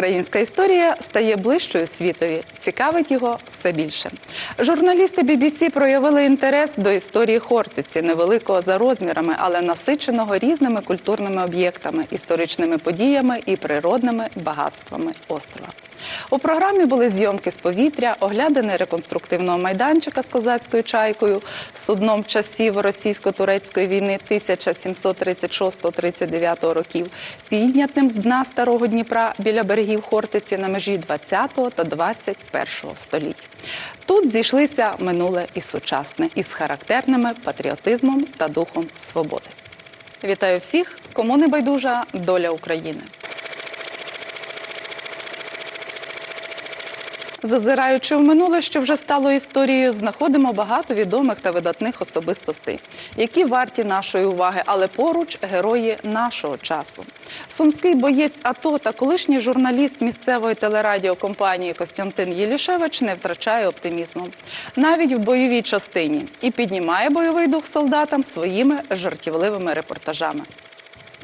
Українська історія стає ближчою світові, цікавить його все більше. Журналісти BBC проявили інтерес до історії Хортиці, невеликого за розмірами, але насиченого різними культурними об'єктами, історичними подіями і природними багатствами острова. У програмі були зйомки з повітря, оглядини реконструктивного майданчика з козацькою чайкою, судном часів російсько-турецької війни 1736-39 років, піднятим з дна старого Дніпра біля берегів Хортиці на межі 20 та 21 століть. Тут зійшлися минуле і сучасне із характерними патріотизмом та духом свободи. Вітаю всіх, кому не байдужа доля України. Зазираючи в минуле, що вже стало історією, знаходимо багато відомих та видатних особистостей, які варті нашої уваги, але поруч герої нашого часу. Сумський боєць АТО та колишній журналіст місцевої телерадіокомпанії Костянтин Єлішевич не втрачає оптимізму навіть в бойовій частині і піднімає бойовий дух солдатам своїми жартівливими репортажами.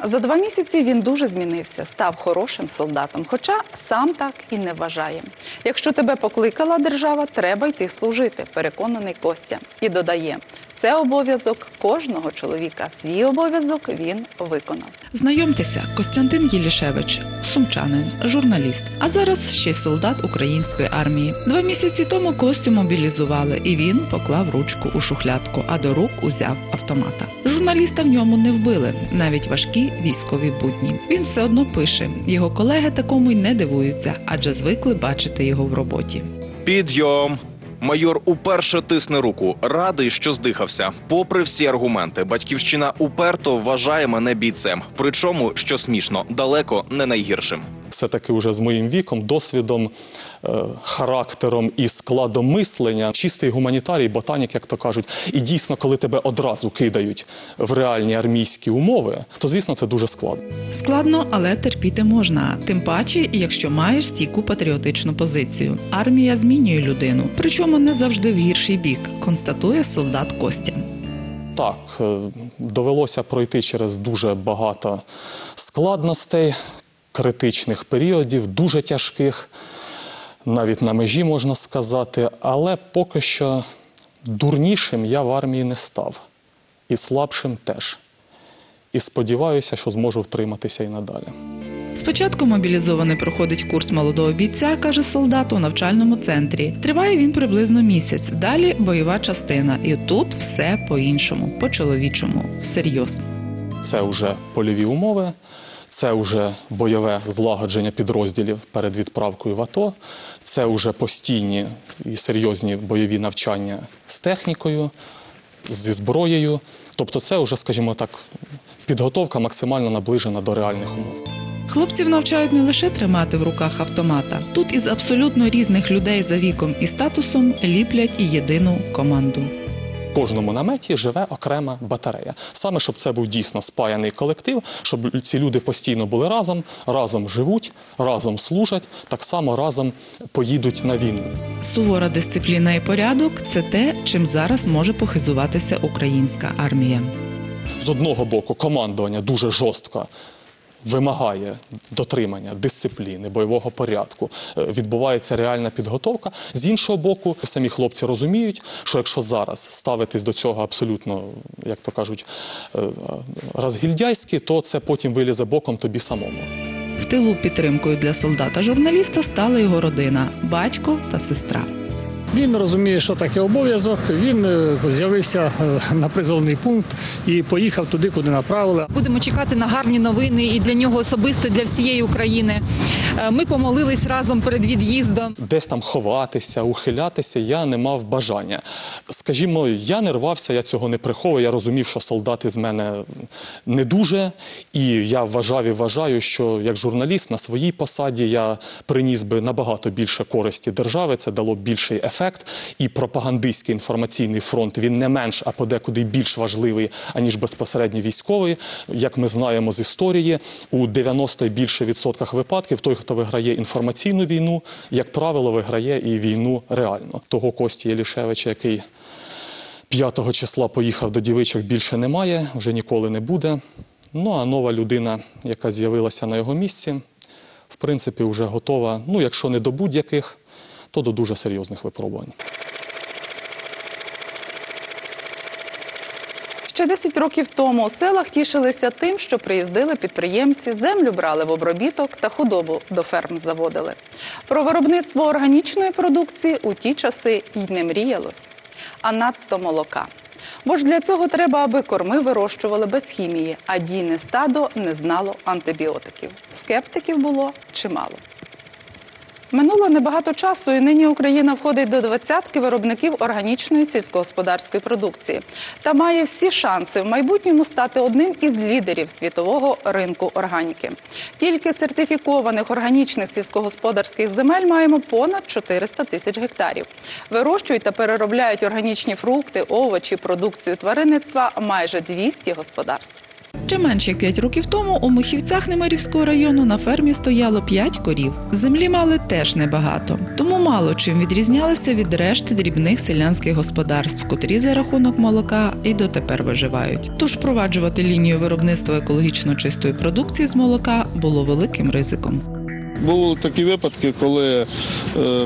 За два місяці він дуже змінився, став хорошим солдатом, хоча сам так і не вважає. Якщо тебе покликала держава, треба йти служити, переконаний Костя. І додає, це обов'язок кожного чоловіка. Свій обов'язок він виконав. Знайомтеся, Костянтин Єлішевич, сумчанин, журналіст, а зараз ще й солдат української армії. Два місяці тому Костю мобілізували, і він поклав ручку у шухлядку, а до рук узяв автомата. Журналіста в ньому не вбили, навіть важкі військові будні. Він все одно пише. Його колеги такому й не дивуються, адже звикли бачити його в роботі. Підйом. Майор уперше тисне руку, радий, що здихався. Попри всі аргументи, батьківщина уперто вважає мене бійцем. Причому, що смішно, далеко не найгіршим. Все-таки вже з моїм віком, досвідом, е, характером і складом мислення, чистий гуманітарій, ботанік, як то кажуть. І дійсно, коли тебе одразу кидають в реальні армійські умови, то звісно це дуже складно. Складно, але терпіти можна. Тим паче, якщо маєш стійку патріотичну позицію. Армія змінює людину, причому не завжди в гірший бік, констатує солдат Костя. Так, е, довелося пройти через дуже багато складностей, критичних періодів, дуже тяжких, навіть на межі можна сказати, але поки що дурнішим я в армії не став, і слабшим теж. І сподіваюся, що зможу втриматися і надалі. Спочатку мобілізований проходить курс молодого бійця, каже солдат у навчальному центрі. Триває він приблизно місяць. Далі бойова частина. І тут все по-іншому, по-чоловічому, всерйоз. Це вже польові умови, це вже бойове злагодження підрозділів перед відправкою в АТО, це вже постійні і серйозні бойові навчання з технікою, зі зброєю. Тобто, це вже, скажімо так, підготовка максимально наближена до реальних умов. Хлопців навчають не лише тримати в руках автомата. Тут із абсолютно різних людей за віком і статусом ліплять і єдину команду. Кожному наметі живе окрема батарея. Саме щоб це був дійсно спаяний колектив, щоб ці люди постійно були разом, разом живуть, разом служать, так само разом поїдуть на війну. Сувора дисципліна і порядок це те, чим зараз може похизуватися українська армія. з одного боку командування дуже жорстко вимагає дотримання дисципліни, бойового порядку, е, відбувається реальна підготовка. З іншого боку, самі хлопці розуміють, що якщо зараз ставитись до цього абсолютно, як то кажуть, е, розгільдяйськи, то це потім вилізе боком тобі самому. В тилу підтримкою для солдата-журналіста стала його родина, батько та сестра. Він розуміє, що таке обов'язок. Він е, з'явився е, на призовний пункт і поїхав туди, куди направили. Будемо чекати на гарні новини і для нього особисто, і для всієї України. Е, Ми помолились разом перед від'їздом. десь там ховатися, ухилятися, я не мав бажання. Скажімо, я не рвався, я цього не приховую. Я розумів, що солдати з мене не дуже. І я вважав і вважаю, що як журналіст на своїй посаді я приніс би набагато більше користі держави. Це дало б більший ефект. І пропагандистський інформаційний фронт він не менш, а подекуди більш важливий, аніж безпосередньо військовий. Як ми знаємо з історії, у 90 і більше відсотках випадків той, хто виграє інформаційну війну, як правило, виграє і війну реально. Того Кості Єлішевича, який 5 числа поїхав до дівичок, більше немає, вже ніколи не буде. Ну а нова людина, яка з'явилася на його місці, в принципі, вже готова, ну, якщо не до будь-яких, то до дуже серйозних випробувань. Ще 10 років тому у селах тішилися тим, що приїздили підприємці, землю брали в обробіток та худобу до ферм заводили. Про виробництво органічної продукції у ті часи й не мріялось, а надто молока. Бо ж для цього треба, аби корми вирощували без хімії, а дійне стадо не знало антибіотиків. Скептиків було чимало. Минуло небагато часу, і нині Україна входить до двадцятки виробників органічної сільськогосподарської продукції та має всі шанси в майбутньому стати одним із лідерів світового ринку органіки. Тільки сертифікованих органічних сільськогосподарських земель маємо понад 400 тисяч гектарів. Вирощують та переробляють органічні фрукти, овочі, продукцію тваринництва майже 200 господарств. Чи менш як 5 років тому у Михівцях Немирівського району на фермі стояло 5 корів. Землі мали теж небагато, тому мало чим відрізнялися від решти дрібних селянських господарств, котрі за рахунок молока і дотепер виживають. Тож впроваджувати лінію виробництва екологічно чистої продукції з молока було великим ризиком. Були такі випадки, коли е,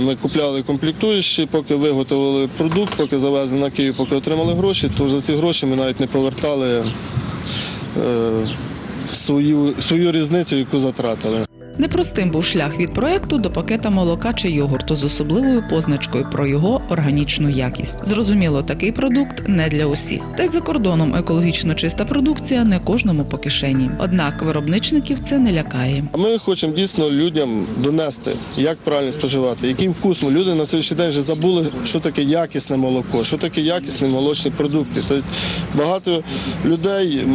ми купляли комплектуючі, поки виготовили продукт, поки завезли на Київ, поки отримали гроші, то за ці гроші ми навіть не повертали свою, свою різницю, яку затратили. Непростим був шлях від проекту до пакета молока чи йогурту з особливою позначкою про його органічну якість. Зрозуміло, такий продукт не для усіх. Та й за кордоном екологічно чиста продукція не кожному по кишені. Однак виробничників це не лякає. Ми хочемо дійсно людям донести, як правильно споживати, яким вкусом. Люди на сьогоднішній день вже забули, що таке якісне молоко, що таке якісні молочні продукти. Тобто багато людей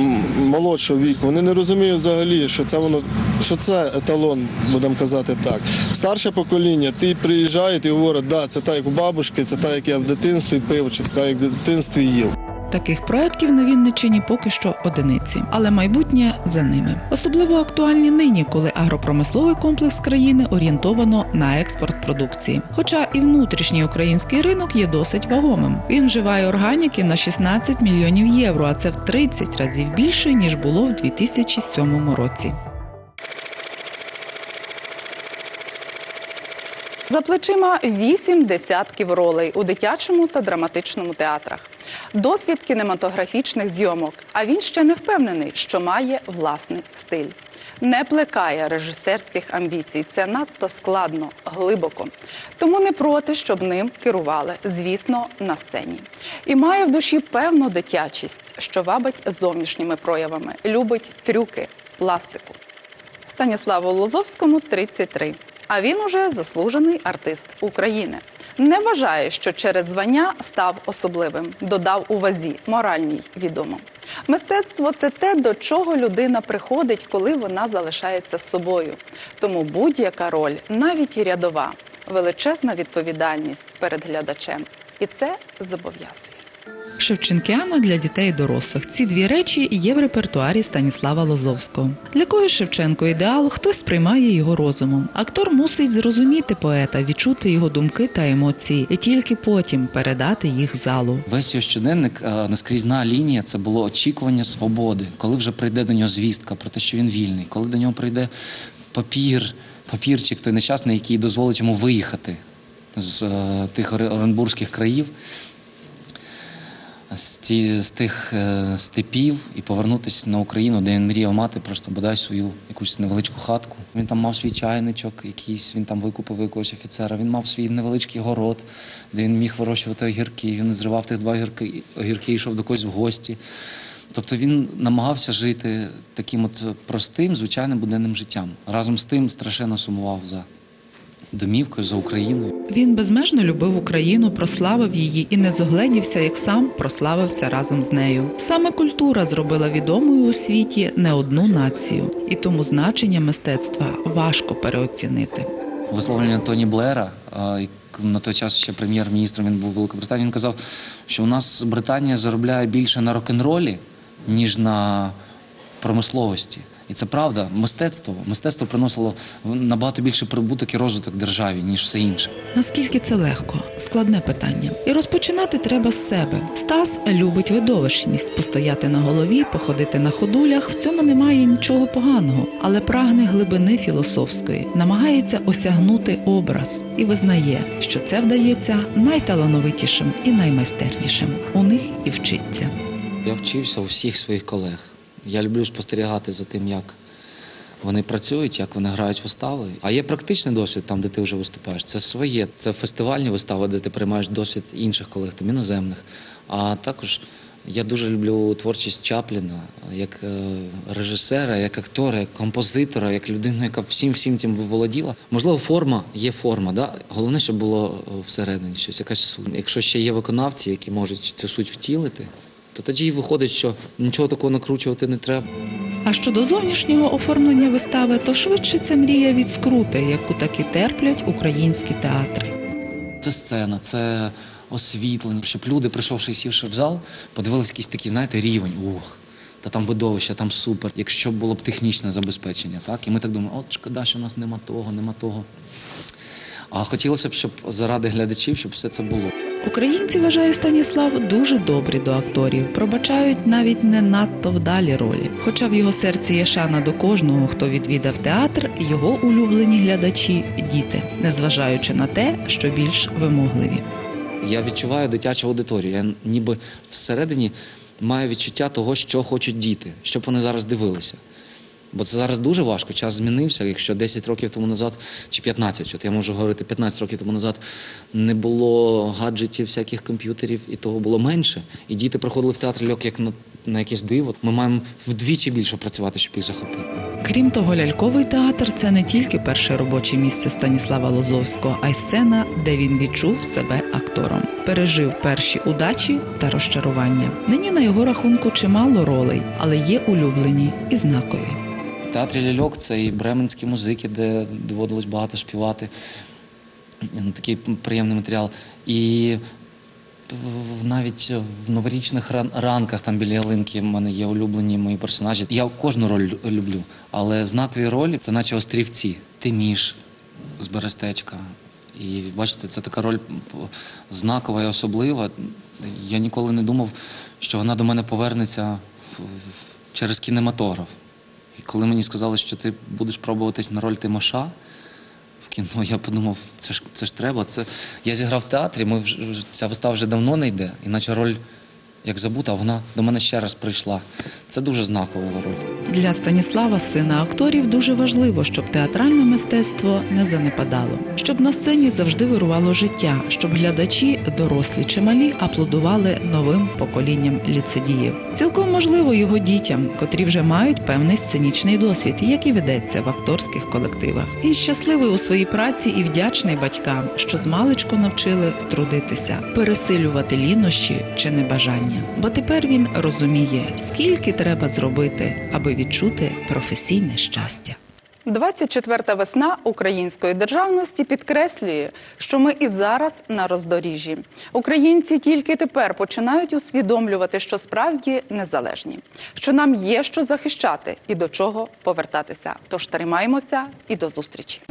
молодшого віку вони не розуміють взагалі, що це воно, що це еталон, будемо казати так. Старше покоління, ти приїжджають і говорять, да, це так, як у бабушки, це так, як я в дитинстві пив, чи так, як в дитинстві їв. Таких проєктів на Вінниччині поки що одиниці, але майбутнє за ними. Особливо актуальні нині, коли агропромисловий комплекс країни орієнтовано на експорт продукції. Хоча і внутрішній український ринок є досить вагомим. Він вживає органіки на 16 мільйонів євро, а це в 30 разів більше ніж було в 2007 році. За плечима вісім десятків ролей у дитячому та драматичному театрах. Досвід кінематографічних зйомок. А він ще не впевнений, що має власний стиль. Не плекає режисерських амбіцій. Це надто складно, глибоко. Тому не проти, щоб ним керували, звісно, на сцені. І має в душі певну дитячість, що вабить зовнішніми проявами, любить трюки, пластику. Станіславу Лозовському 33. А він уже заслужений артист України. Не вважає, що через звання став особливим. Додав у вазі моральній відомо. Мистецтво це те, до чого людина приходить, коли вона залишається собою. Тому будь-яка роль, навіть і рядова, величезна відповідальність перед глядачем. І це зобов'язує. Шевченкіана для дітей і дорослих. Ці дві речі є в репертуарі Станіслава Лозовського. Для когось Шевченко ідеал, хтось сприймає його розумом. Актор мусить зрозуміти поета, відчути його думки та емоції, і тільки потім передати їх залу. Весь його щоденник е, наскрізна лінія це було очікування свободи, коли вже прийде до нього звістка про те, що він вільний, коли до нього прийде папір, папірчик той нещасний, який дозволить йому виїхати з е, тих оренбурзьких країв, з, ті, з тих е, степів і повернутися на Україну, де він мріяв мати просто бодай свою якусь невеличку хатку. Він там мав свій чайничок, якийсь, він там викупив якогось офіцера. Він мав свій невеличкий город, де він міг вирощувати огірки. Він зривав тих два огірки, огірки йшов до когось в гості. Тобто він намагався жити таким от простим, звичайним буденним життям. Разом з тим страшенно сумував за домівкою, за Україною. Він безмежно любив Україну, прославив її і не зогледівся, як сам прославився разом з нею. Саме культура зробила відомою у світі не одну націю, і тому значення мистецтва важко переоцінити. висловлення Тоні Блера, на той час ще прем'єр-міністром він був в Великобританії. Він казав, що у нас Британія заробляє більше на рок-н-ролі, ніж на промисловості. І це правда. Мистецтво. Мистецтво приносило набагато більше прибуток і розвиток державі, ніж все інше. Наскільки це легко? Складне питання. І розпочинати треба з себе. Стас любить видовищність, постояти на голові, походити на ходулях. В цьому немає нічого поганого, але прагне глибини філософської, намагається осягнути образ і визнає, що це вдається найталановитішим і наймайстернішим. У них і вчиться. Я вчився у всіх своїх колег. Я люблю спостерігати за тим, як вони працюють, як вони грають вистави. А є практичний досвід там, де ти вже виступаєш. Це своє, це фестивальні вистави, де ти приймаєш досвід інших колег, там іноземних. А також я дуже люблю творчість Чапліна як е, режисера, як актора, як композитора, як людину, яка всім всім цим володіла. Можливо, форма є форма. Да? Головне, щоб було е, всередині щось, якась суть. Якщо ще є виконавці, які можуть цю суть втілити, то тоді і виходить, що нічого такого накручувати не треба. А щодо зовнішнього оформлення вистави, то швидше це мрія від скрути, яку таки терплять українські театри. Це сцена, це освітлення, щоб люди, прийшовши і сівши в зал, подивилися якийсь такий, знаєте, рівень. Ух, та там видовище, там супер. Якщо було б технічне забезпечення, так? І ми так думаємо, от шкода, що у нас нема того, нема того. А хотілося б, щоб заради глядачів, щоб все це було. Українці, вважає Станіслав, дуже добрі до акторів, пробачають навіть не надто вдалі ролі. Хоча в його серці є шана до кожного, хто відвідав театр, його улюблені глядачі діти, незважаючи на те, що більш вимогливі. Я відчуваю дитячу аудиторію. Я ніби всередині маю відчуття того, що хочуть діти, щоб вони зараз дивилися. Бо це зараз дуже важко. Час змінився. Якщо 10 років тому назад, чи 15, от я можу говорити, 15 років тому назад не було гаджетів, всяких комп'ютерів, і того було менше. І діти приходили в театр льок як на, на якесь диво. Ми маємо вдвічі більше працювати, щоб їх захопити. Крім того, ляльковий театр це не тільки перше робоче місце Станіслава Лозовського, а й сцена, де він відчув себе актором, пережив перші удачі та розчарування. Нині на його рахунку чимало ролей, але є улюблені і знакові. Театрі ляльок це і бременські музики, де доводилось багато співати. Такий приємний матеріал. І навіть в новорічних ранках там біля ялинки в мене є улюблені мої персонажі. Я кожну роль люблю, але знакові ролі це наче острівці. Тиміш з Берестечка. І бачите, це така роль знакова і особлива. Я ніколи не думав, що вона до мене повернеться через кінематограф. І коли мені сказали, що ти будеш пробуватись на роль Тимоша в кіно, я подумав, це ж це ж треба. Це я зіграв в театрі. Ми вже ця вистава вже давно не йде, іначе роль як забута, вона до мене ще раз прийшла. Це дуже знакова роль. Для Станіслава, сина акторів, дуже важливо, щоб театральне мистецтво не занепадало, щоб на сцені завжди вирувало життя, щоб глядачі, дорослі чи малі, аплодували новим поколінням ліцедіїв. Цілком можливо його дітям, котрі вже мають певний сценічний досвід, який ведеться в акторських колективах. Він щасливий у своїй праці і вдячний батькам, що змалечку навчили трудитися, пересилювати лінощі чи небажання. Бо тепер він розуміє, скільки треба зробити, аби відчути професійне щастя. 24-та весна української державності підкреслює, що ми і зараз на роздоріжжі. Українці тільки тепер починають усвідомлювати, що справді незалежні, що нам є що захищати і до чого повертатися. Тож тримаємося і до зустрічі.